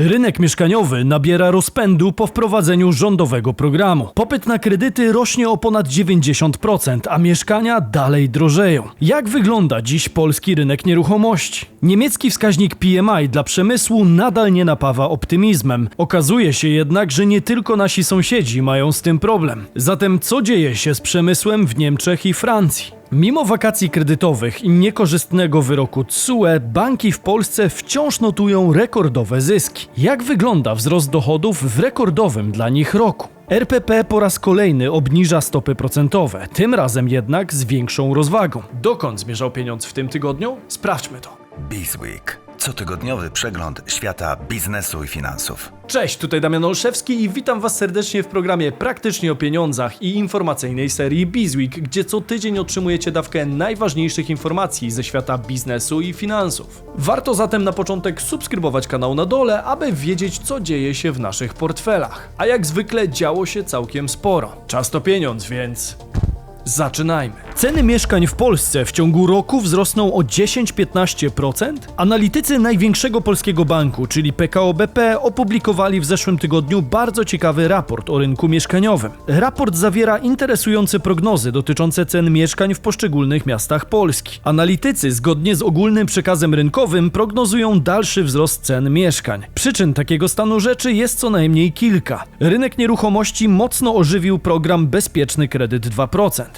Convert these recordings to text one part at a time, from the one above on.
Rynek mieszkaniowy nabiera rozpędu po wprowadzeniu rządowego programu. Popyt na kredyty rośnie o ponad 90%, a mieszkania dalej drożeją. Jak wygląda dziś polski rynek nieruchomości? Niemiecki wskaźnik PMI dla przemysłu nadal nie napawa optymizmem. Okazuje się jednak, że nie tylko nasi sąsiedzi mają z tym problem. Zatem co dzieje się z przemysłem w Niemczech i Francji? Mimo wakacji kredytowych i niekorzystnego wyroku TSUE, banki w Polsce wciąż notują rekordowe zyski. Jak wygląda wzrost dochodów w rekordowym dla nich roku? RPP po raz kolejny obniża stopy procentowe, tym razem jednak z większą rozwagą. Dokąd zmierzał pieniądz w tym tygodniu? Sprawdźmy to. Bizweek. Cotygodniowy przegląd świata biznesu i finansów. Cześć, tutaj Damian Olszewski i witam Was serdecznie w programie Praktycznie o pieniądzach i informacyjnej serii Bizweek, gdzie co tydzień otrzymujecie dawkę najważniejszych informacji ze świata biznesu i finansów. Warto zatem na początek subskrybować kanał na dole, aby wiedzieć co dzieje się w naszych portfelach. A jak zwykle działo się całkiem sporo. Czas to pieniądz, więc... Zaczynajmy. Ceny mieszkań w Polsce w ciągu roku wzrosną o 10-15%? Analitycy największego polskiego banku, czyli PKO BP, opublikowali w zeszłym tygodniu bardzo ciekawy raport o rynku mieszkaniowym. Raport zawiera interesujące prognozy dotyczące cen mieszkań w poszczególnych miastach Polski. Analitycy, zgodnie z ogólnym przekazem rynkowym, prognozują dalszy wzrost cen mieszkań. Przyczyn takiego stanu rzeczy jest co najmniej kilka. Rynek nieruchomości mocno ożywił program Bezpieczny Kredyt 2%.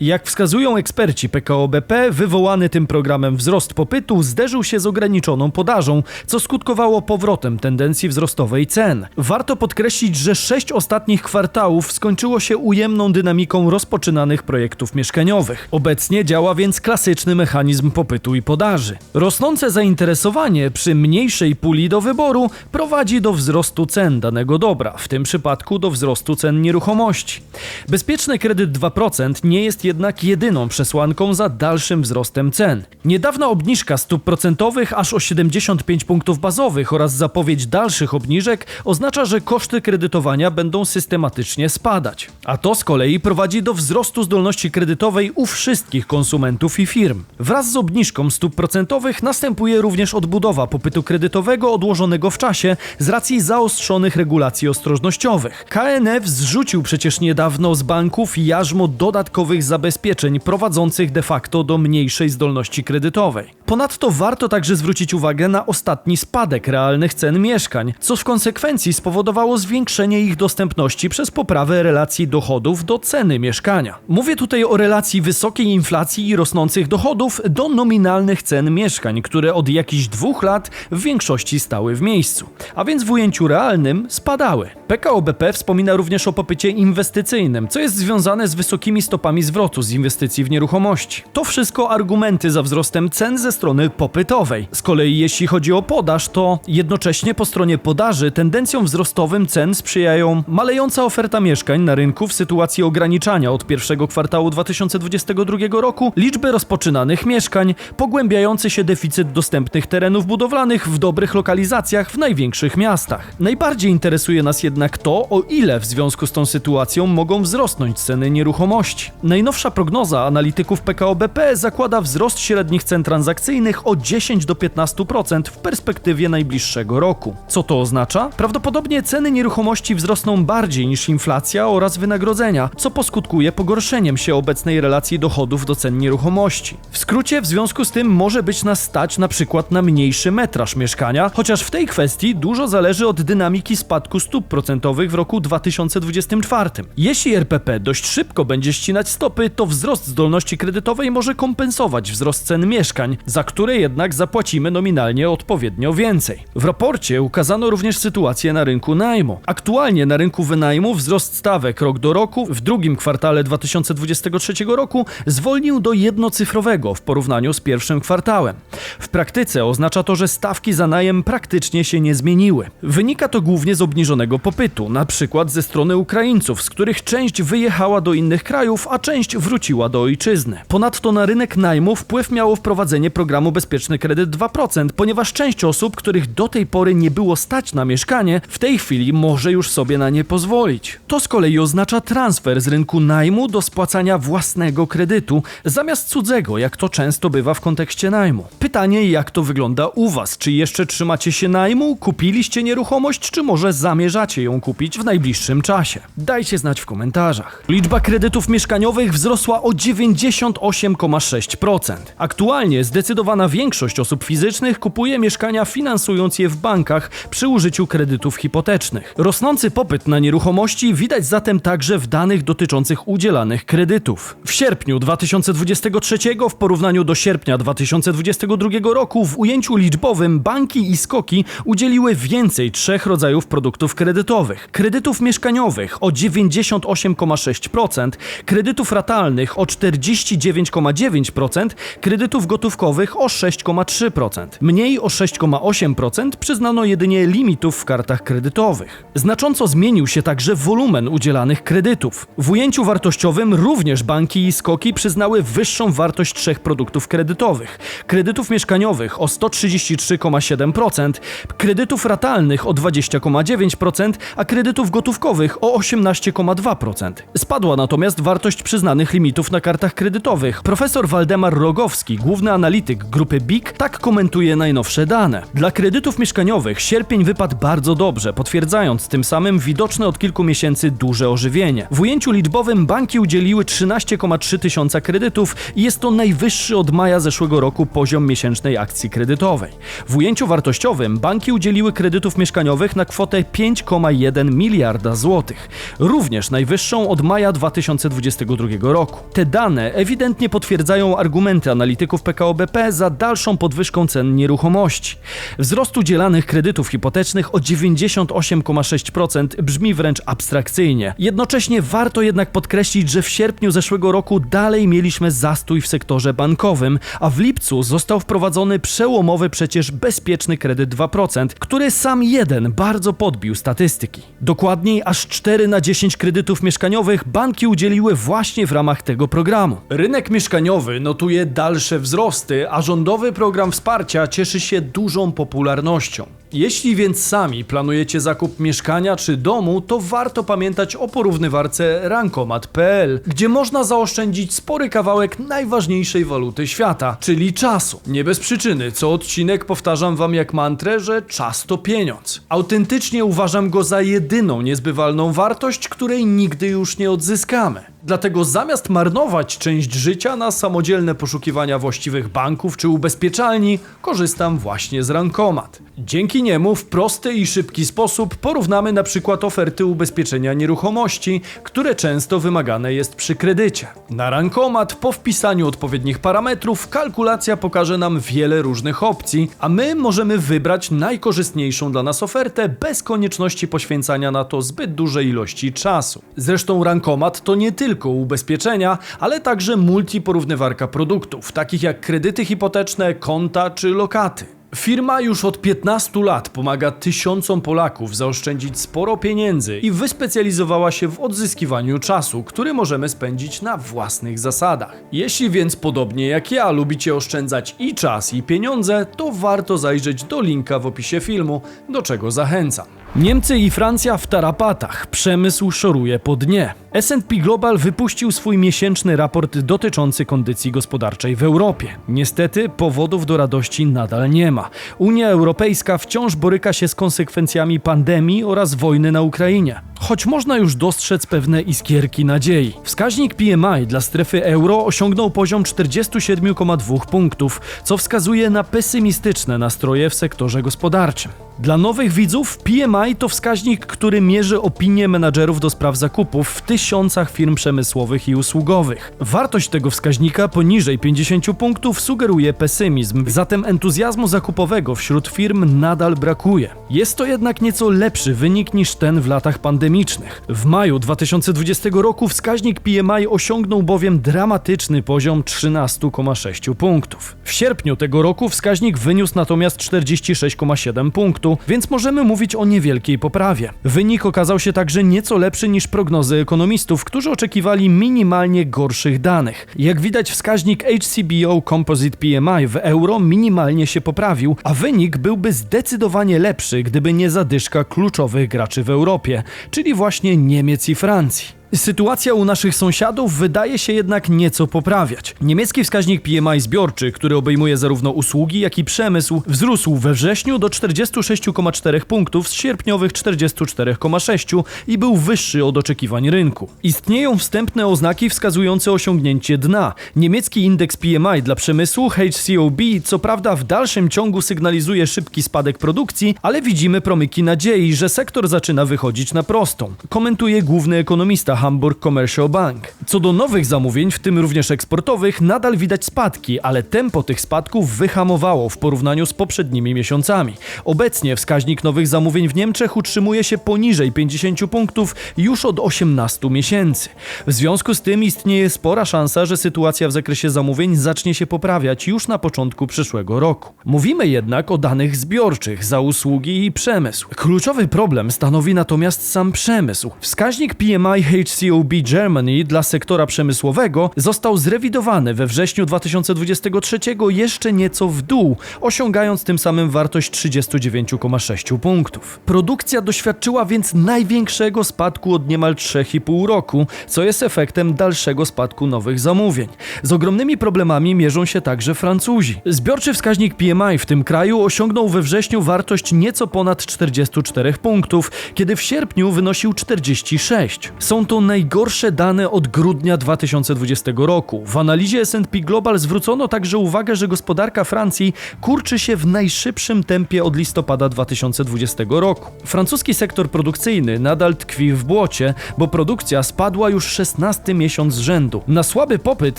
Jak wskazują eksperci PKO BP, wywołany tym programem wzrost popytu zderzył się z ograniczoną podażą, co skutkowało powrotem tendencji wzrostowej cen. Warto podkreślić, że sześć ostatnich kwartałów skończyło się ujemną dynamiką rozpoczynanych projektów mieszkaniowych. Obecnie działa więc klasyczny mechanizm popytu i podaży. Rosnące zainteresowanie przy mniejszej puli do wyboru prowadzi do wzrostu cen danego dobra, w tym przypadku do wzrostu cen nieruchomości. Bezpieczny kredyt 2% nie jest jednak jedyną przesłanką za dalszym wzrostem cen. Niedawna obniżka stóp procentowych aż o 75 punktów bazowych oraz zapowiedź dalszych obniżek oznacza, że koszty kredytowania będą systematycznie spadać. A to z kolei prowadzi do wzrostu zdolności kredytowej u wszystkich konsumentów i firm. Wraz z obniżką stóp procentowych następuje również odbudowa popytu kredytowego odłożonego w czasie z racji zaostrzonych regulacji ostrożnościowych. KNF zrzucił przecież niedawno z banków jarzmo dodatkowych zabezpieczeń prowadzących de facto do mniejszej zdolności kredytowej. Ponadto warto także zwrócić uwagę na ostatni spadek realnych cen mieszkań, co w konsekwencji spowodowało zwiększenie ich dostępności przez poprawę relacji dochodów do ceny mieszkania. Mówię tutaj o relacji wysokiej inflacji i rosnących dochodów do nominalnych cen mieszkań, które od jakichś dwóch lat w większości stały w miejscu, a więc w ujęciu realnym spadały. PKO BP wspomina również o popycie inwestycyjnym, co jest związane z wysokimi stopami zwrotu z inwestycji w nieruchomości. To wszystko argumenty za wzrostem cen ze strony popytowej. Z kolei jeśli chodzi o podaż, to jednocześnie po stronie podaży tendencjom wzrostowym cen sprzyjają malejąca oferta mieszkań na rynku w sytuacji ograniczania od pierwszego kwartału 2022 roku liczby rozpoczynanych mieszkań, pogłębiający się deficyt dostępnych terenów budowlanych w dobrych lokalizacjach w największych miastach. Najbardziej interesuje nas jednak to, o ile w związku z tą sytuacją mogą wzrosnąć ceny nieruchomości. Najnowsza prognoza analityków PKO BP zakłada wzrost średnich cen transakcyjnych o 10 do 15% w perspektywie najbliższego roku. Co to oznacza? Prawdopodobnie ceny nieruchomości wzrosną bardziej niż inflacja oraz wynagrodzenia, co poskutkuje pogorszeniem się obecnej relacji dochodów do cen nieruchomości. W skrócie, w związku z tym może być nas stać na przykład na mniejszy metraż mieszkania, chociaż w tej kwestii dużo zależy od dynamiki spadku stóp procentowych w roku 2024. Jeśli RPP dość szybko będzie ścinać stopy, to wzrost zdolności kredytowej może kompensować wzrost cen mieszkań, za które jednak zapłacimy nominalnie odpowiednio więcej. W raporcie ukazano również sytuację na rynku najmu. Aktualnie na rynku wynajmu wzrost stawek rok do roku w drugim kwartale 2023 roku zwolnił do jednocyfrowego w porównaniu z pierwszym kwartałem. W praktyce oznacza to, że stawki za najem praktycznie się nie zmieniły. Wynika to głównie z obniżonego popytu, na przykład ze strony Ukraińców, z których część wyjechała do innych krajów, a część wróciła do ojczyzny. Ponadto na rynek najmu wpływ miało wprowadzenie programu programu Bezpieczny Kredyt 2%, ponieważ część osób, których do tej pory nie było stać na mieszkanie, w tej chwili może już sobie na nie pozwolić. To z kolei oznacza transfer z rynku najmu do spłacania własnego kredytu, zamiast cudzego, jak to często bywa w kontekście najmu. Pytanie, jak to wygląda u Was? Czy jeszcze trzymacie się najmu? Kupiliście nieruchomość, czy może zamierzacie ją kupić w najbliższym czasie? Dajcie znać w komentarzach. Liczba kredytów mieszkaniowych wzrosła o 98,6%. Aktualnie zdecydowana większość osób fizycznych kupuje mieszkania finansując je w bankach przy użyciu kredytów hipotecznych. Rosnący popyt na nieruchomości widać zatem także w danych dotyczących udzielanych kredytów. W sierpniu 2023 w porównaniu do sierpnia 2022 roku w ujęciu liczbowym banki i skoki udzieliły więcej trzech rodzajów produktów kredytowych. Kredytów mieszkaniowych o 98,6%, kredytów ratalnych o 49,9%, kredytów gotówkowych o 6,3%. Mniej o 6,8% przyznano jedynie limitów w kartach kredytowych. Znacząco zmienił się także wolumen udzielanych kredytów. W ujęciu wartościowym również banki i skoki przyznały wyższą wartość trzech produktów kredytowych. Kredytów mieszkaniowych o 133,7%, kredytów ratalnych o 20,9%, a kredytów gotówkowych o 18,2%. Spadła natomiast wartość przyznanych limitów na kartach kredytowych. Profesor Waldemar Rogowski, główny analityk grupy BIG, tak komentuje najnowsze dane. Dla kredytów mieszkaniowych sierpień wypadł bardzo dobrze, potwierdzając tym samym widoczne od kilku miesięcy duże ożywienie. W ujęciu liczbowym banki udzieliły 13,3 tysiąca kredytów i jest to najwyższy od maja zeszłego roku poziom miesięcznej akcji kredytowej. W ujęciu wartościowym banki udzieliły kredytów mieszkaniowych na kwotę 5,1 miliarda złotych, również najwyższą od maja 2022 roku. Te dane ewidentnie potwierdzają argumenty analityków PKO Za dalszą podwyżką cen nieruchomości. Wzrost udzielanych kredytów hipotecznych o 98,6% brzmi wręcz abstrakcyjnie. Jednocześnie warto jednak podkreślić, że w sierpniu zeszłego roku dalej mieliśmy zastój w sektorze bankowym, a w lipcu został wprowadzony przełomowy przecież bezpieczny kredyt 2%, który sam jeden bardzo podbił statystyki. Dokładniej aż 4 na 10 kredytów mieszkaniowych banki udzieliły właśnie w ramach tego programu. Rynek mieszkaniowy notuje dalsze wzrosty, a rządowy program wsparcia cieszy się dużą popularnością. Jeśli więc sami planujecie zakup mieszkania czy domu, to warto pamiętać o porównywarce rankomat.pl, gdzie można zaoszczędzić spory kawałek najważniejszej waluty świata, czyli czasu. Nie bez przyczyny, co odcinek powtarzam wam jak mantrę, że czas to pieniądz. Autentycznie uważam go za jedyną niezbywalną wartość, której nigdy już nie odzyskamy. Dlatego zamiast marnować część życia na samodzielne poszukiwania właściwych banków czy ubezpieczalni, korzystam właśnie z Rankomat. Dzięki niemu w prosty i szybki sposób porównamy na przykład oferty ubezpieczenia nieruchomości, które często wymagane jest przy kredycie. Na Rankomat po wpisaniu odpowiednich parametrów kalkulacja pokaże nam wiele różnych opcji, a my możemy wybrać najkorzystniejszą dla nas ofertę bez konieczności poświęcania na to zbyt dużej ilości czasu. Zresztą Rankomat to nie tylko ubezpieczenia, ale także multiporównywarka produktów, takich jak kredyty hipoteczne, konta czy lokaty. Firma już od 15 lat pomaga tysiącom Polaków zaoszczędzić sporo pieniędzy i wyspecjalizowała się w odzyskiwaniu czasu, który możemy spędzić na własnych zasadach. Jeśli więc podobnie jak ja lubicie oszczędzać i czas i pieniądze, to warto zajrzeć do linka w opisie filmu, do czego zachęcam. Niemcy i Francja w tarapatach. Przemysł szoruje po dnie. S&P Global wypuścił swój miesięczny raport dotyczący kondycji gospodarczej w Europie. Niestety powodów do radości nadal nie ma. Unia Europejska wciąż boryka się z konsekwencjami pandemii oraz wojny na Ukrainie. Choć można już dostrzec pewne iskierki nadziei. Wskaźnik PMI dla strefy euro osiągnął poziom 47,2 punktów, co wskazuje na pesymistyczne nastroje w sektorze gospodarczym. Dla nowych widzów PMI to wskaźnik, który mierzy opinię menadżerów do spraw zakupów w tysiącach firm przemysłowych i usługowych. Wartość tego wskaźnika poniżej 50 punktów sugeruje pesymizm, zatem entuzjazmu zakupowego wśród firm nadal brakuje. Jest to jednak nieco lepszy wynik niż ten w latach pandemicznych. W maju 2020 roku wskaźnik PMI osiągnął bowiem dramatyczny poziom 13,6 punktów. W sierpniu tego roku wskaźnik wyniósł natomiast 46,7 punktów, eksportu, więc możemy mówić o niewielkiej poprawie. Wynik okazał się także nieco lepszy niż prognozy ekonomistów, którzy oczekiwali minimalnie gorszych danych. Jak widać, wskaźnik HCBO Composite PMI w euro minimalnie się poprawił, a wynik byłby zdecydowanie lepszy, gdyby nie zadyszka kluczowych graczy w Europie, czyli właśnie Niemiec i Francji. Sytuacja u naszych sąsiadów wydaje się jednak nieco poprawiać. Niemiecki wskaźnik PMI zbiorczy, który obejmuje zarówno usługi, jak i przemysł, wzrósł we wrześniu do 46,4 punktów z sierpniowych 44,6 i był wyższy od oczekiwań rynku. Istnieją wstępne oznaki wskazujące osiągnięcie dna. Niemiecki indeks PMI dla przemysłu HCOB co prawda w dalszym ciągu sygnalizuje szybki spadek produkcji, ale widzimy promyki nadziei, że sektor zaczyna wychodzić na prostą. Komentuje główny ekonomista Hamburg Commercial Bank. Co do nowych zamówień, w tym również eksportowych, nadal widać spadki, ale tempo tych spadków wyhamowało w porównaniu z poprzednimi miesiącami. Obecnie wskaźnik nowych zamówień w Niemczech utrzymuje się poniżej 50 punktów już od 18 miesięcy. W związku z tym istnieje spora szansa, że sytuacja w zakresie zamówień zacznie się poprawiać już na początku przyszłego roku. Mówimy jednak o danych zbiorczych za usługi i przemysł. Kluczowy problem stanowi natomiast sam przemysł. Wskaźnik PMI HCOB Germany dla sektora przemysłowego został zrewidowany we wrześniu 2023 jeszcze nieco w dół, osiągając tym samym wartość 39,6 punktów. Produkcja doświadczyła więc największego spadku od niemal 3,5 roku, co jest efektem dalszego spadku nowych zamówień. Z ogromnymi problemami mierzą się także Francuzi. Zbiorczy wskaźnik PMI w tym kraju osiągnął we wrześniu wartość nieco ponad 44 punktów, kiedy w sierpniu wynosił 46. Są to najgorsze dane od grudnia 2020 roku. W analizie S&P Global zwrócono także uwagę, że gospodarka Francji kurczy się w najszybszym tempie od listopada 2020 roku. Francuski sektor produkcyjny nadal tkwi w błocie, bo produkcja spadła już 16 miesiąc z rzędu. Na słaby popyt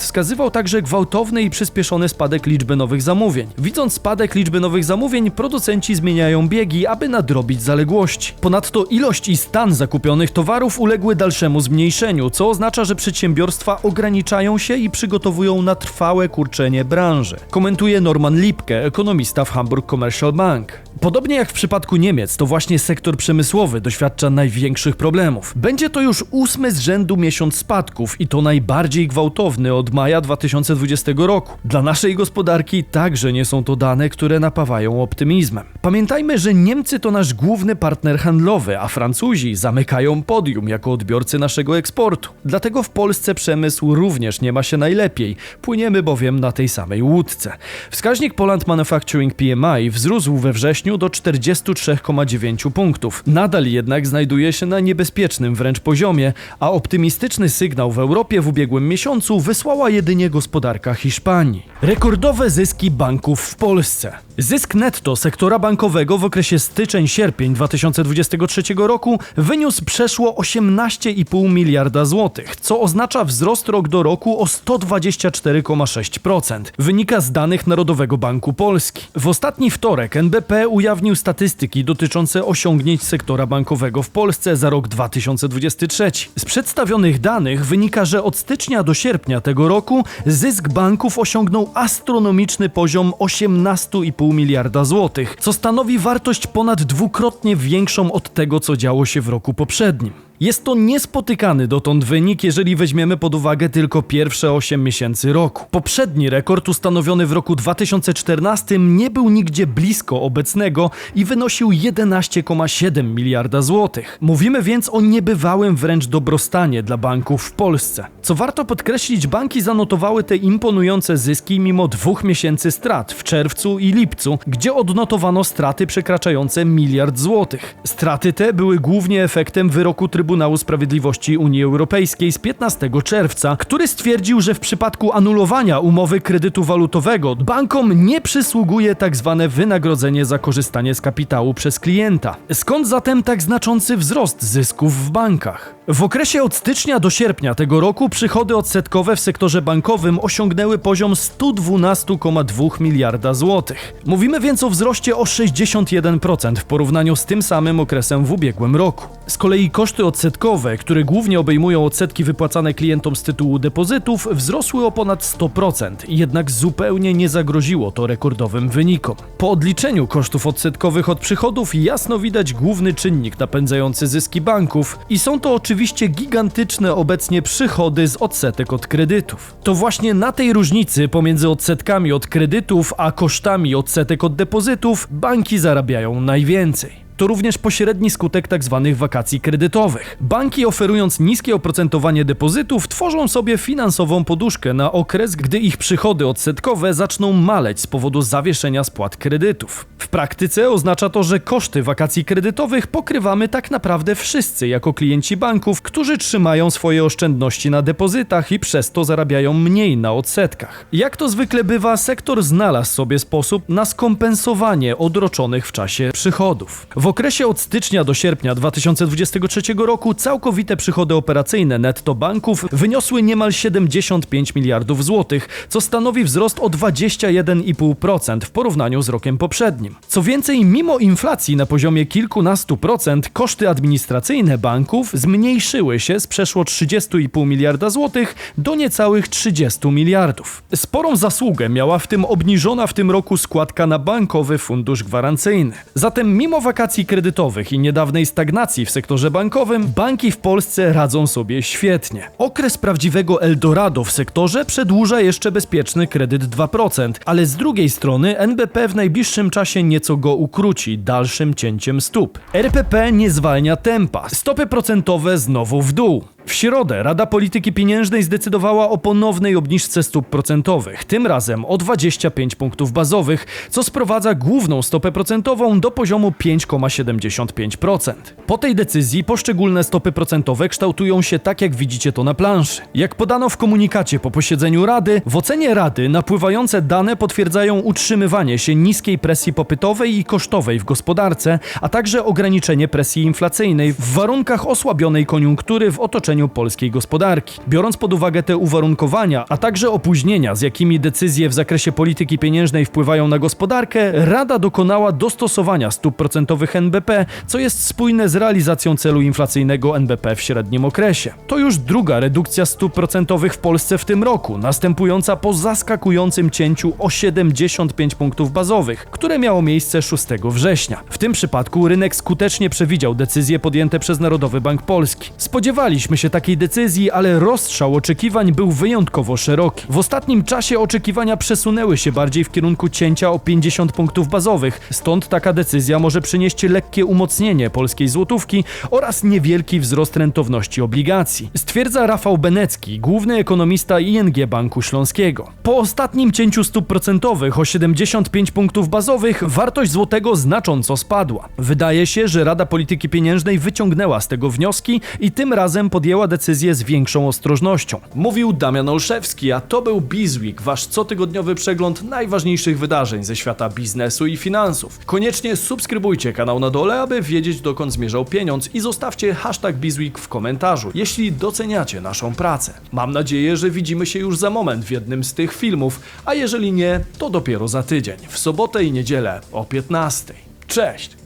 wskazywał także gwałtowny i przyspieszony spadek liczby nowych zamówień. Widząc spadek liczby nowych zamówień, producenci zmieniają biegi, aby nadrobić zaległości. Ponadto ilość i stan zakupionych towarów uległy dalszemu zmniejszeniu, co oznacza, że przedsiębiorstwa ograniczają się i przygotowują na trwałe kurczenie branży. Komentuje Norman Lipke, ekonomista w Hamburg Commercial Bank. Podobnie jak w przypadku Niemiec, to właśnie sektor przemysłowy doświadcza największych problemów. Będzie to już ósmy z rzędu miesiąc spadków i to najbardziej gwałtowny od maja 2020 roku. Dla naszej gospodarki także nie są to dane, które napawają optymizmem. Pamiętajmy, że Niemcy to nasz główny partner handlowy, a Francuzi zamykają podium jako odbiorcy naszego eksportu. Dlatego w Polsce przemysł również nie ma się najlepiej. Płyniemy bowiem na tej samej łódce. Wskaźnik Poland Manufacturing PMI wzrósł we wrześniu do 43,9 punktów. Nadal jednak znajduje się na niebezpiecznym wręcz poziomie, a optymistyczny sygnał w Europie w ubiegłym miesiącu wysłała jedynie gospodarka Hiszpanii. Rekordowe zyski banków w Polsce. Zysk netto sektora bankowego w okresie styczeń-sierpień 2023 roku wyniósł przeszło 18,5 miliarda złotych, co oznacza wzrost rok do roku o 124,6%. Wynika z danych Narodowego Banku Polski. W ostatni wtorek NBP ujawnił statystyki dotyczące osiągnięć sektora bankowego w Polsce za rok 2023. Z przedstawionych danych wynika, że od stycznia do sierpnia tego roku zysk banków osiągnął astronomiczny poziom 18,5 miliarda złotych, co stanowi wartość ponad dwukrotnie większą od tego, co działo się w roku poprzednim. Jest to niespotykany dotąd wynik, jeżeli weźmiemy pod uwagę tylko pierwsze 8 miesięcy roku. Poprzedni rekord ustanowiony w roku 2014 nie był nigdzie blisko obecnego i wynosił 11,7 miliarda złotych. Mówimy więc o niebywałym wręcz dobrostanie dla banków w Polsce. Co warto podkreślić, banki zanotowały te imponujące zyski mimo dwóch miesięcy strat w czerwcu i lipcu, gdzie odnotowano straty przekraczające miliard złotych. Straty te były głównie efektem wyroku Trybunału Sprawiedliwości Unii Europejskiej z 15 czerwca, który stwierdził, że w przypadku anulowania umowy kredytu walutowego bankom nie przysługuje tak zwane wynagrodzenie za korzystanie z kapitału przez klienta. Skąd zatem tak znaczący wzrost zysków w bankach? W okresie od stycznia do sierpnia tego roku przychody odsetkowe w sektorze bankowym osiągnęły poziom 112,2 miliarda złotych. Mówimy więc o wzroście o 61% w porównaniu z tym samym okresem w ubiegłym roku. Z kolei koszty odsetkowe, które głównie obejmują odsetki wypłacane klientom z tytułu depozytów, wzrosły o ponad 100%, jednak zupełnie nie zagroziło to rekordowym wynikom. Po odliczeniu kosztów odsetkowych od przychodów jasno widać główny czynnik napędzający zyski banków i są to oczywiście gigantyczne obecnie przychody z odsetek od kredytów. To właśnie na tej różnicy pomiędzy odsetkami od kredytów a kosztami odsetek od depozytów banki zarabiają najwięcej. To również pośredni skutek tzw. wakacji kredytowych. Banki oferując niskie oprocentowanie depozytów tworzą sobie finansową poduszkę na okres, gdy ich przychody odsetkowe zaczną maleć z powodu zawieszenia spłat kredytów. W praktyce oznacza to, że koszty wakacji kredytowych pokrywamy tak naprawdę wszyscy jako klienci banków, którzy trzymają swoje oszczędności na depozytach i przez to zarabiają mniej na odsetkach. Jak to zwykle bywa, sektor znalazł sobie sposób na skompensowanie odroczonych w czasie przychodów. W okresie od stycznia do sierpnia 2023 roku całkowite przychody operacyjne netto banków wyniosły niemal 75 miliardów złotych, co stanowi wzrost o 21,5% w porównaniu z rokiem poprzednim. Co więcej, mimo inflacji na poziomie kilkunastu procent, koszty administracyjne banków zmniejszyły się z przeszło 30,5 miliarda złotych do niecałych 30 miliardów. Sporą zasługę miała w tym obniżona w tym roku składka na bankowy fundusz gwarancyjny. Zatem mimo wakacji kredytowych i niedawnej stagnacji w sektorze bankowym, banki w Polsce radzą sobie świetnie. Okres prawdziwego Eldorado w sektorze przedłuża jeszcze bezpieczny kredyt 2%, ale z drugiej strony NBP w najbliższym czasie nieco go ukróci dalszym cięciem stóp. RPP nie zwalnia tempa. Stopy procentowe znowu w dół. W środę Rada Polityki Pieniężnej zdecydowała o ponownej obniżce stóp procentowych, tym razem o 25 punktów bazowych, co sprowadza główną stopę procentową do poziomu 5,75%. Po tej decyzji poszczególne stopy procentowe kształtują się tak, jak widzicie to na planszy. Jak podano w komunikacie po posiedzeniu Rady, w ocenie Rady napływające dane potwierdzają utrzymywanie się niskiej presji popytowej i kosztowej w gospodarce, a także ograniczenie presji inflacyjnej w warunkach osłabionej koniunktury w otoczeniu polskiej gospodarki. Biorąc pod uwagę te uwarunkowania, a także opóźnienia, z jakimi decyzje w zakresie polityki pieniężnej wpływają na gospodarkę, Rada dokonała dostosowania stóp procentowych NBP, co jest spójne z realizacją celu inflacyjnego NBP w średnim okresie. To już druga redukcja stóp procentowych w Polsce w tym roku, następująca po zaskakującym cięciu o 75 punktów bazowych, które miało miejsce 6 września. W tym przypadku rynek skutecznie przewidział decyzje podjęte przez Narodowy Bank Polski. Spodziewaliśmy się takiej decyzji, ale rozstrzał oczekiwań był wyjątkowo szeroki. W ostatnim czasie oczekiwania przesunęły się bardziej w kierunku cięcia o 50 punktów bazowych, stąd taka decyzja może przynieść lekkie umocnienie polskiej złotówki oraz niewielki wzrost rentowności obligacji. Stwierdza Rafał Benecki, główny ekonomista ING Banku Śląskiego. Po ostatnim cięciu stóp procentowych o 75 punktów bazowych wartość złotego znacząco spadła. Wydaje się, że Rada Polityki Pieniężnej wyciągnęła z tego wnioski i tym razem podjęła decyzję z większą ostrożnością. Mówił Damian Olszewski, a to był Bizweek, wasz cotygodniowy przegląd najważniejszych wydarzeń ze świata biznesu i finansów. Koniecznie subskrybujcie kanał na dole, aby wiedzieć dokąd zmierzał pieniądz i zostawcie hashtag Bizweek w komentarzu, jeśli doceniacie naszą pracę. Mam nadzieję, że widzimy się już za moment w jednym z tych filmów, a jeżeli nie, to dopiero za tydzień, w sobotę i niedzielę o 15. Cześć!